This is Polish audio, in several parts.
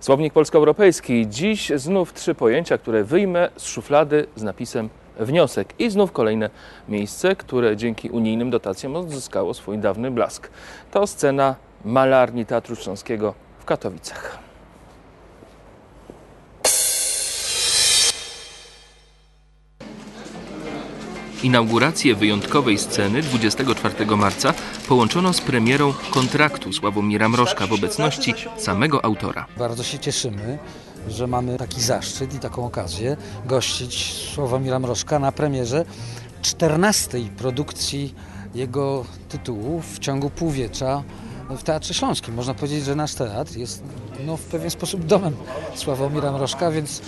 Słownik polsko-europejski. Dziś znów trzy pojęcia, które wyjmę z szuflady z napisem wniosek. I znów kolejne miejsce, które dzięki unijnym dotacjom odzyskało swój dawny blask. To scena malarni Teatru Śląskiego w Katowicach. Inaugurację wyjątkowej sceny 24 marca połączono z premierą kontraktu Sławomira Mrożka w obecności samego autora. Bardzo się cieszymy, że mamy taki zaszczyt i taką okazję gościć Sławomira Mrożka na premierze 14 produkcji jego tytułów w ciągu półwiecza w Teatrze Śląskim. Można powiedzieć, że nasz teatr jest no, w pewien sposób domem Sławomira Mrożka, więc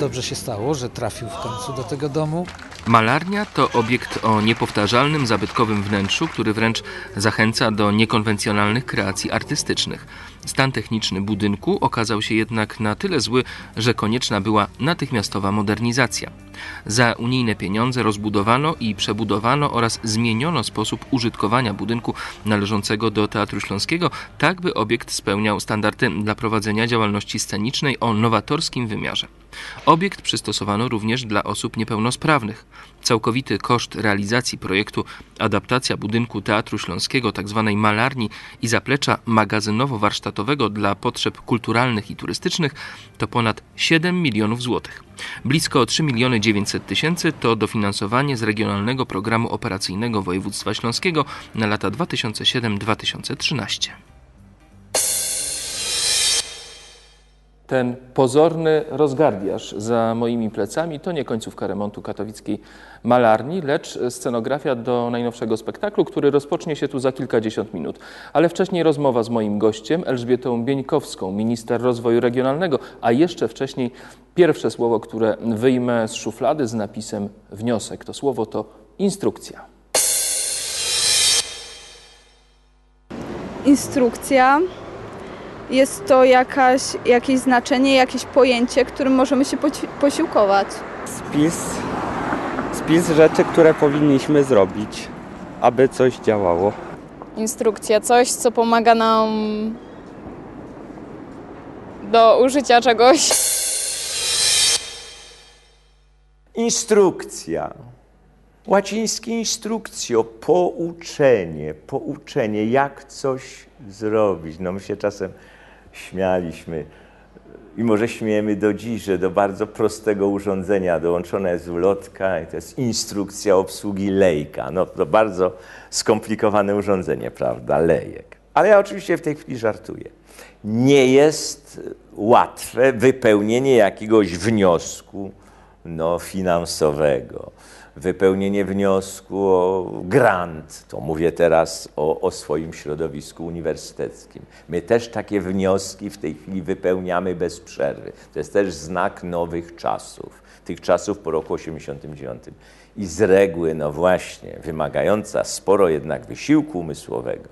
dobrze się stało, że trafił w końcu do tego domu. Malarnia to obiekt o niepowtarzalnym, zabytkowym wnętrzu, który wręcz zachęca do niekonwencjonalnych kreacji artystycznych. Stan techniczny budynku okazał się jednak na tyle zły, że konieczna była natychmiastowa modernizacja. Za unijne pieniądze rozbudowano i przebudowano oraz zmieniono sposób użytkowania budynku należącego do Teatru Śląskiego, tak by obiekt spełniał standardy dla prowadzenia działalności scenicznej o nowatorskim wymiarze. Obiekt przystosowano również dla osób niepełnosprawnych. Całkowity koszt realizacji projektu adaptacja budynku Teatru Śląskiego, tzw. malarni i zaplecza magazynowo-warsztatowego dla potrzeb kulturalnych i turystycznych to ponad 7 milionów złotych. Blisko 3 miliony 900 tysięcy to dofinansowanie z Regionalnego Programu Operacyjnego Województwa Śląskiego na lata 2007-2013. Ten pozorny rozgardiaż za moimi plecami to nie końcówka remontu katowickiej malarni, lecz scenografia do najnowszego spektaklu, który rozpocznie się tu za kilkadziesiąt minut. Ale wcześniej rozmowa z moim gościem, Elżbietą Bieńkowską, minister rozwoju regionalnego, a jeszcze wcześniej pierwsze słowo, które wyjmę z szuflady z napisem wniosek. To słowo to instrukcja. Instrukcja jest to jakaś, jakieś znaczenie, jakieś pojęcie, którym możemy się posiłkować. spis, spis rzeczy, które powinniśmy zrobić, aby coś działało. instrukcja, coś, co pomaga nam do użycia czegoś. Instrukcja. Łacińskie instrukcjo, pouczenie, pouczenie, jak coś zrobić. No my się czasem śmialiśmy i może śmiejemy do dziś, że do bardzo prostego urządzenia dołączona jest ulotka i to jest instrukcja obsługi lejka. No to bardzo skomplikowane urządzenie, prawda, lejek. Ale ja oczywiście w tej chwili żartuję. Nie jest łatwe wypełnienie jakiegoś wniosku no, finansowego, wypełnienie wniosku o grant. To mówię teraz o, o swoim środowisku uniwersyteckim. My też takie wnioski w tej chwili wypełniamy bez przerwy. To jest też znak nowych czasów, tych czasów po roku 89. I z reguły, no właśnie, wymagająca sporo jednak wysiłku umysłowego,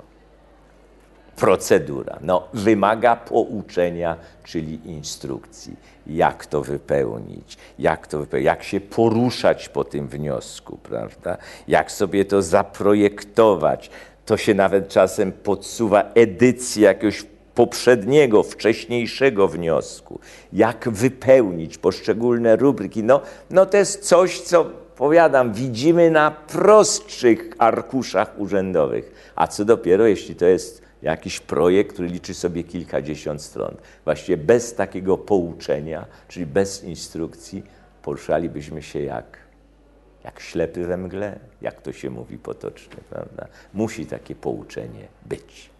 procedura no, wymaga pouczenia, czyli instrukcji, jak to wypełnić, jak, to wypełnić, jak się poruszać po tym wniosku, prawda? jak sobie to zaprojektować. To się nawet czasem podsuwa edycji jakiegoś poprzedniego, wcześniejszego wniosku, jak wypełnić poszczególne rubryki. No, no to jest coś, co powiadam, widzimy na prostszych arkuszach urzędowych, a co dopiero, jeśli to jest jakiś projekt, który liczy sobie kilkadziesiąt stron. Właściwie bez takiego pouczenia, czyli bez instrukcji, poruszalibyśmy się jak, jak ślepy we mgle, jak to się mówi potocznie, prawda? Musi takie pouczenie być.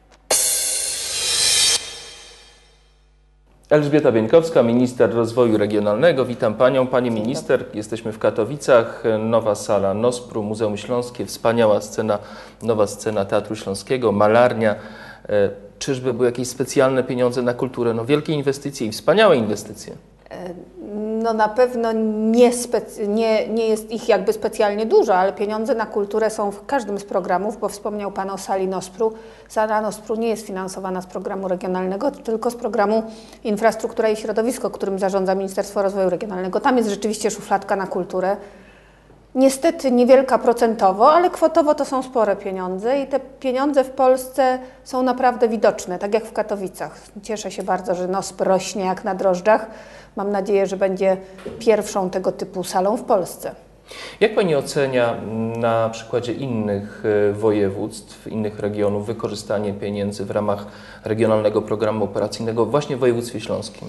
Elżbieta Bieńkowska, minister rozwoju regionalnego. Witam panią. Pani minister, jesteśmy w Katowicach. Nowa sala Nospru, Muzeum Śląskie, wspaniała scena, nowa scena Teatru Śląskiego, malarnia. E, Czyżby były jakieś specjalne pieniądze na kulturę? No wielkie inwestycje i wspaniałe inwestycje. No na pewno nie, nie, nie jest ich jakby specjalnie dużo, ale pieniądze na kulturę są w każdym z programów, bo wspomniał Pan o sali Nospru. Sala Nospru nie jest finansowana z programu regionalnego, tylko z programu Infrastruktura i Środowisko, którym zarządza Ministerstwo Rozwoju Regionalnego. Tam jest rzeczywiście szufladka na kulturę. Niestety niewielka procentowo, ale kwotowo to są spore pieniądze i te pieniądze w Polsce są naprawdę widoczne, tak jak w Katowicach. Cieszę się bardzo, że NOSP rośnie jak na drożdżach. Mam nadzieję, że będzie pierwszą tego typu salą w Polsce. Jak Pani ocenia na przykładzie innych e, województw, innych regionów wykorzystanie pieniędzy w ramach Regionalnego Programu Operacyjnego właśnie w województwie śląskim?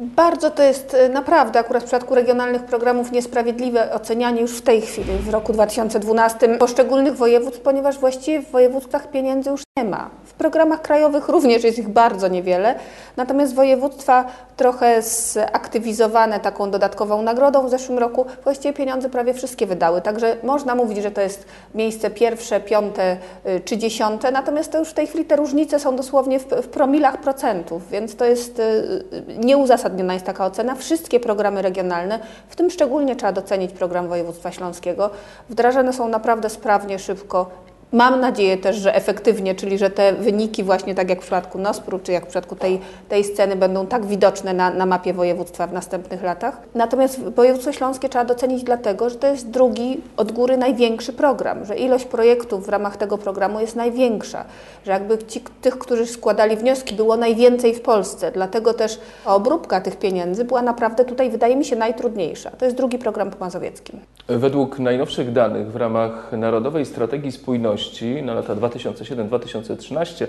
Bardzo to jest e, naprawdę akurat w przypadku regionalnych programów niesprawiedliwe ocenianie już w tej chwili, w roku 2012 poszczególnych województw, ponieważ właściwie w województwach pieniędzy już nie ma. W programach krajowych również jest ich bardzo niewiele, natomiast województwa trochę zaktywizowane taką dodatkową nagrodą w zeszłym roku właściwie pieniądze prawie wszystkie wydały. Także można mówić, że to jest miejsce pierwsze, piąte y, czy dziesiąte, natomiast to już w tej chwili te różnice są dosłownie w, w promilach procentów, więc to jest y, y, nieuzasadniona jest taka ocena. Wszystkie programy regionalne, w tym szczególnie trzeba docenić program województwa śląskiego, wdrażane są naprawdę sprawnie, szybko Mam nadzieję też, że efektywnie, czyli że te wyniki właśnie tak jak w przypadku Nospru, czy jak w przypadku tej, tej sceny będą tak widoczne na, na mapie województwa w następnych latach. Natomiast województwo śląskie trzeba docenić dlatego, że to jest drugi od góry największy program, że ilość projektów w ramach tego programu jest największa, że jakby ci, tych, którzy składali wnioski było najwięcej w Polsce, dlatego też obróbka tych pieniędzy była naprawdę tutaj wydaje mi się najtrudniejsza. To jest drugi program po mazowieckim. Według najnowszych danych w ramach Narodowej Strategii Spójności na lata 2007-2013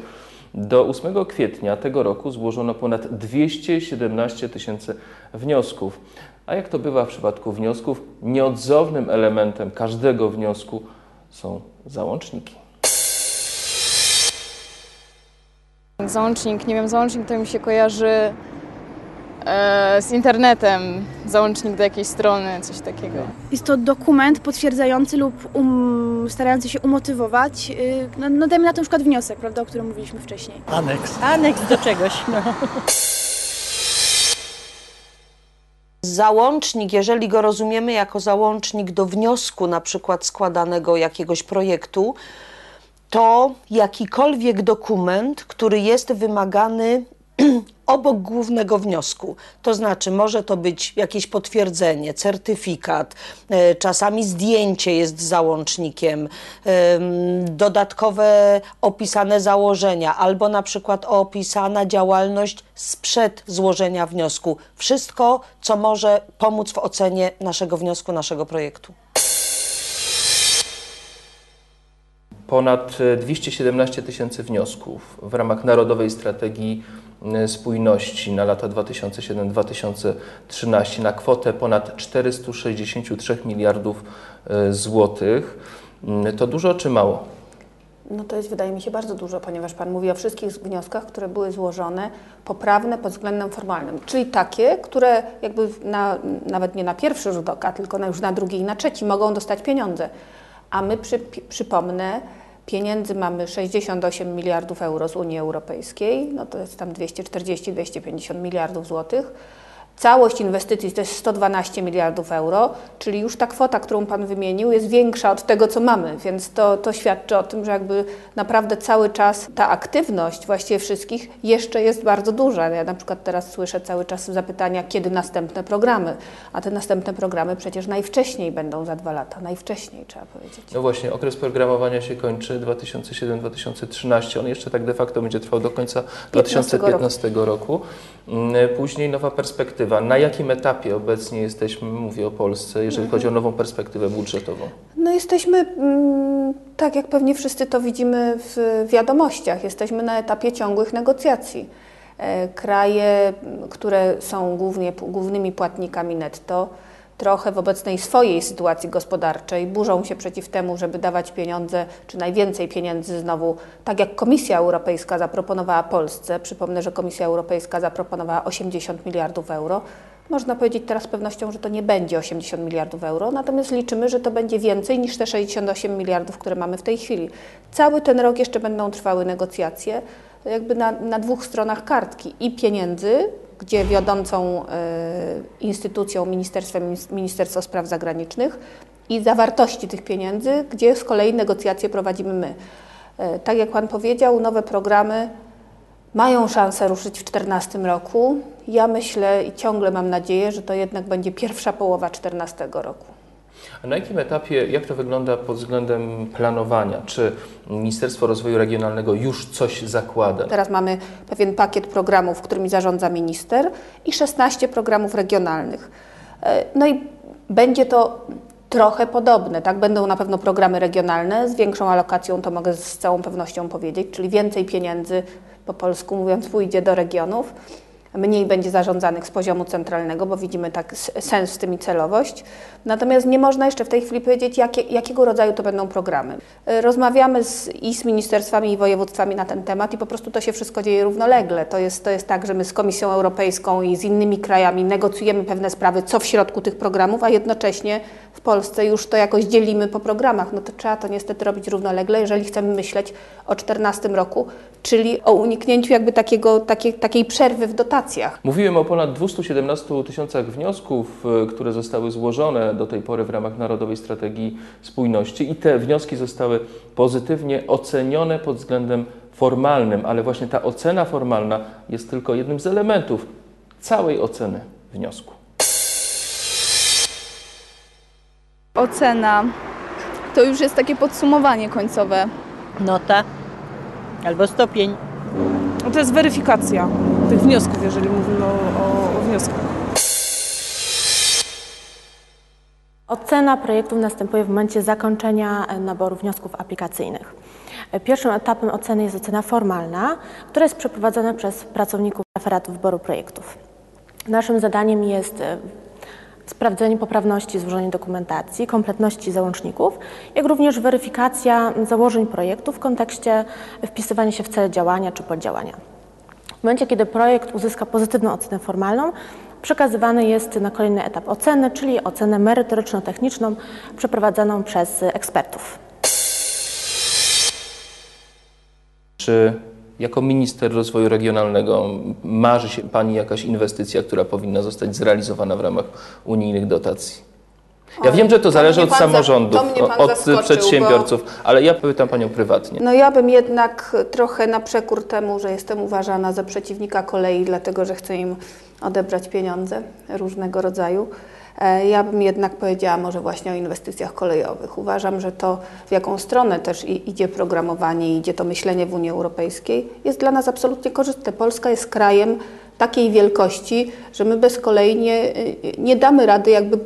do 8 kwietnia tego roku złożono ponad 217 tysięcy wniosków. A jak to bywa w przypadku wniosków, nieodzownym elementem każdego wniosku są załączniki. Załącznik, nie wiem, załącznik to mi się kojarzy z internetem, załącznik do jakiejś strony, coś takiego. Jest to dokument potwierdzający lub um, starający się umotywować, yy, no, no dajmy na to na przykład wniosek, prawda, o którym mówiliśmy wcześniej. Aneks. Aneks do czegoś, no. Załącznik, jeżeli go rozumiemy jako załącznik do wniosku, na przykład składanego jakiegoś projektu, to jakikolwiek dokument, który jest wymagany obok głównego wniosku. To znaczy, może to być jakieś potwierdzenie, certyfikat, e, czasami zdjęcie jest załącznikiem, dodatkowe opisane założenia, albo na przykład opisana działalność sprzed złożenia wniosku. Wszystko, co może pomóc w ocenie naszego wniosku, naszego projektu. Ponad 217 tysięcy wniosków w ramach Narodowej Strategii spójności na lata 2007-2013 na kwotę ponad 463 miliardów y, złotych. Y, to dużo czy mało? No to jest, wydaje mi się, bardzo dużo, ponieważ Pan mówi o wszystkich wnioskach, które były złożone, poprawne pod względem formalnym, czyli takie, które jakby na, nawet nie na pierwszy rzut oka, tylko na, już na drugi i na trzeci mogą dostać pieniądze. A my, przy, przypomnę, Pieniędzy mamy 68 miliardów euro z Unii Europejskiej, no to jest tam 240-250 miliardów złotych. Całość inwestycji to jest 112 miliardów euro, czyli już ta kwota, którą Pan wymienił, jest większa od tego, co mamy, więc to, to świadczy o tym, że jakby naprawdę cały czas ta aktywność właściwie wszystkich jeszcze jest bardzo duża. Ja na przykład teraz słyszę cały czas zapytania, kiedy następne programy, a te następne programy przecież najwcześniej będą za dwa lata, najwcześniej trzeba powiedzieć. No właśnie, okres programowania się kończy 2007-2013, on jeszcze tak de facto będzie trwał do końca 2015 roku. roku. Mm, później nowa perspektywa na jakim etapie obecnie jesteśmy, mówię o Polsce, jeżeli mhm. chodzi o nową perspektywę budżetową? No jesteśmy, mm, tak jak pewnie wszyscy to widzimy w wiadomościach, jesteśmy na etapie ciągłych negocjacji. E, kraje, które są głównie, głównymi płatnikami netto, trochę w obecnej swojej sytuacji gospodarczej burzą się przeciw temu, żeby dawać pieniądze, czy najwięcej pieniędzy znowu, tak jak Komisja Europejska zaproponowała Polsce. Przypomnę, że Komisja Europejska zaproponowała 80 miliardów euro. Można powiedzieć teraz z pewnością, że to nie będzie 80 miliardów euro, natomiast liczymy, że to będzie więcej niż te 68 miliardów, które mamy w tej chwili. Cały ten rok jeszcze będą trwały negocjacje, jakby na, na dwóch stronach kartki i pieniędzy, gdzie wiodącą e, instytucją Ministerstwem Ministerstwo Spraw Zagranicznych i zawartości tych pieniędzy, gdzie z kolei negocjacje prowadzimy my. E, tak jak Pan powiedział, nowe programy mają szansę ruszyć w 2014 roku. Ja myślę i ciągle mam nadzieję, że to jednak będzie pierwsza połowa 2014 roku. A na jakim etapie, jak to wygląda pod względem planowania? Czy Ministerstwo Rozwoju Regionalnego już coś zakłada? Teraz mamy pewien pakiet programów, którymi zarządza minister i 16 programów regionalnych. E, no i będzie to trochę podobne, tak? Będą na pewno programy regionalne z większą alokacją, to mogę z całą pewnością powiedzieć, czyli więcej pieniędzy, po polsku mówiąc, pójdzie do regionów mniej będzie zarządzanych z poziomu centralnego, bo widzimy tak sens w tym i celowość. Natomiast nie można jeszcze w tej chwili powiedzieć, jakie, jakiego rodzaju to będą programy. E, rozmawiamy z, i z ministerstwami, i województwami na ten temat i po prostu to się wszystko dzieje równolegle. To jest, to jest tak, że my z Komisją Europejską i z innymi krajami negocjujemy pewne sprawy, co w środku tych programów, a jednocześnie w Polsce już to jakoś dzielimy po programach. No to trzeba to niestety robić równolegle, jeżeli chcemy myśleć o 2014 roku, czyli o uniknięciu jakby takiego, takiej, takiej przerwy w dotacjach. Mówiłem o ponad 217 tysiącach wniosków, e, które zostały złożone do tej pory w ramach Narodowej Strategii Spójności i te wnioski zostały pozytywnie ocenione pod względem formalnym, ale właśnie ta ocena formalna jest tylko jednym z elementów całej oceny wniosku. Ocena to już jest takie podsumowanie końcowe. Nota albo stopień. To jest weryfikacja tych wniosków, jeżeli mówimy o, o, o wnioskach. Ocena projektów następuje w momencie zakończenia naboru wniosków aplikacyjnych. Pierwszym etapem oceny jest ocena formalna, która jest przeprowadzana przez pracowników referatu wyboru projektów. Naszym zadaniem jest sprawdzenie poprawności złożonej dokumentacji, kompletności załączników, jak również weryfikacja założeń projektu w kontekście wpisywania się w cele działania czy poddziałania. W momencie, kiedy projekt uzyska pozytywną ocenę formalną, przekazywany jest na kolejny etap oceny, czyli ocenę merytoryczno-techniczną przeprowadzaną przez ekspertów. Czy jako minister rozwoju regionalnego marzy się Pani jakaś inwestycja, która powinna zostać zrealizowana w ramach unijnych dotacji? Ja wiem, że to zależy od samorządów, od przedsiębiorców, bo... ale ja pytam Panią prywatnie. No ja bym jednak trochę na przekór temu, że jestem uważana za przeciwnika kolei, dlatego że chcę im odebrać pieniądze różnego rodzaju. E, ja bym jednak powiedziała może właśnie o inwestycjach kolejowych. Uważam, że to, w jaką stronę też idzie programowanie, idzie to myślenie w Unii Europejskiej, jest dla nas absolutnie korzystne. Polska jest krajem takiej wielkości, że my bez kolei nie, nie damy rady jakby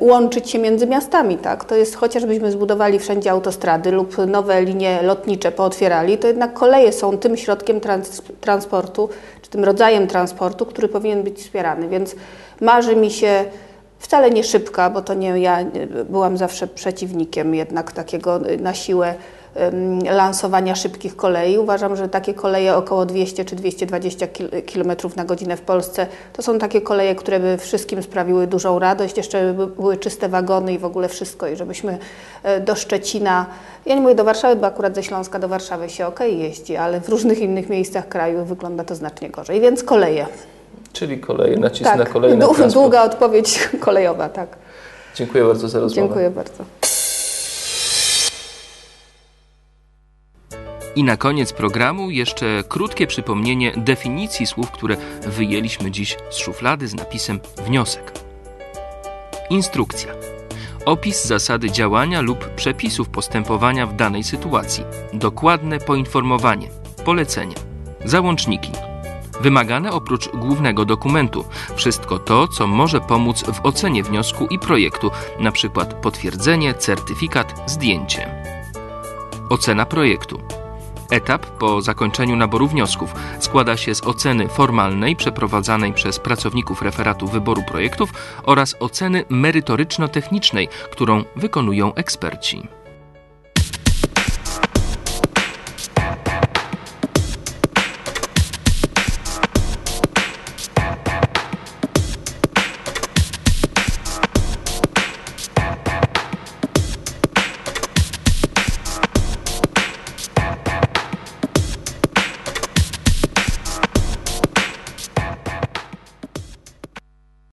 łączyć się między miastami. Tak? To jest chociażbyśmy zbudowali wszędzie autostrady lub nowe linie lotnicze pootwierali, to jednak koleje są tym środkiem trans, transportu, czy tym rodzajem transportu, który powinien być wspierany. Więc marzy mi się wcale nie szybka, bo to nie ja byłam zawsze przeciwnikiem jednak takiego na siłę lansowania szybkich kolei. Uważam, że takie koleje około 200 czy 220 km na godzinę w Polsce to są takie koleje, które by wszystkim sprawiły dużą radość, jeszcze by były czyste wagony i w ogóle wszystko i żebyśmy e, do Szczecina, ja nie mówię do Warszawy, bo akurat ze Śląska do Warszawy się ok jeździ, ale w różnych innych miejscach kraju wygląda to znacznie gorzej, więc koleje. Czyli koleje, nacisk tak, na kolejne długa odpowiedź kolejowa, tak. Dziękuję bardzo za rozmowę. Dziękuję bardzo. I na koniec programu jeszcze krótkie przypomnienie definicji słów, które wyjęliśmy dziś z szuflady z napisem wniosek. Instrukcja. Opis zasady działania lub przepisów postępowania w danej sytuacji. Dokładne poinformowanie. Polecenia. Załączniki. Wymagane oprócz głównego dokumentu wszystko to, co może pomóc w ocenie wniosku i projektu, np. potwierdzenie, certyfikat, zdjęcie. Ocena projektu. Etap po zakończeniu naboru wniosków składa się z oceny formalnej przeprowadzanej przez pracowników referatu wyboru projektów oraz oceny merytoryczno-technicznej, którą wykonują eksperci.